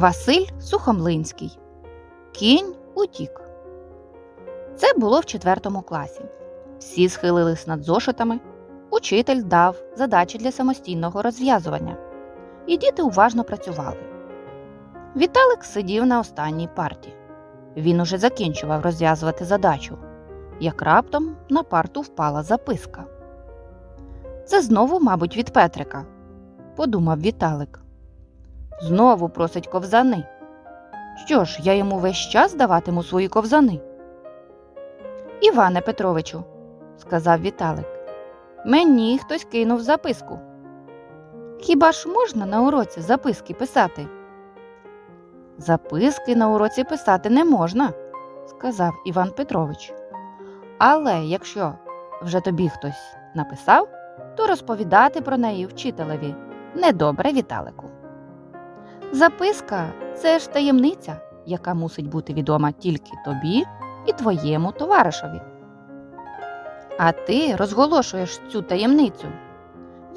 Василь Сухомлинський. Кінь утік. Це було в четвертому класі. Всі схилились над зошитами. Учитель дав задачі для самостійного розв'язування. І діти уважно працювали. Віталик сидів на останній парті. Він уже закінчував розв'язувати задачу, як раптом на парту впала записка. Це знову, мабуть, від Петрика, подумав Віталик. Знову просить ковзани. Що ж, я йому весь час даватиму свої ковзани. Іване Петровичу, сказав Віталик, мені хтось кинув записку. Хіба ж можна на уроці записки писати? Записки на уроці писати не можна, сказав Іван Петрович. Але якщо вже тобі хтось написав, то розповідати про неї вчителеві недобре Віталику. Записка це ж таємниця, яка мусить бути відома тільки тобі і твоєму товаришеві. А ти розголошуєш цю таємницю.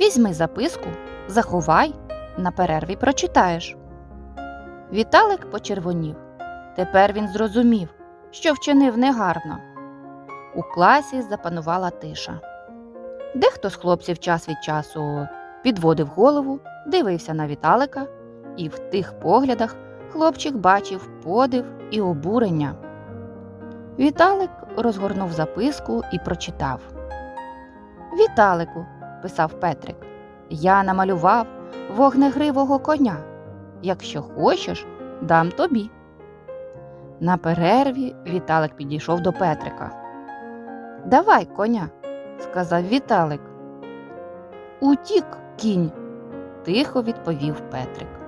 Візьми записку, заховай, на перерві прочитаєш. Віталик почервонів. Тепер він зрозумів, що вчинив негарно. У класі запанувала тиша. Дехто з хлопців час від часу підводив голову, дивився на Віталика, і в тих поглядах хлопчик бачив подив і обурення. Віталик розгорнув записку і прочитав. Віталику, писав Петрик, я намалював вогнегривого коня. Якщо хочеш, дам тобі. На перерві Віталик підійшов до Петрика. Давай коня, сказав Віталик. Утік кінь, тихо відповів Петрик.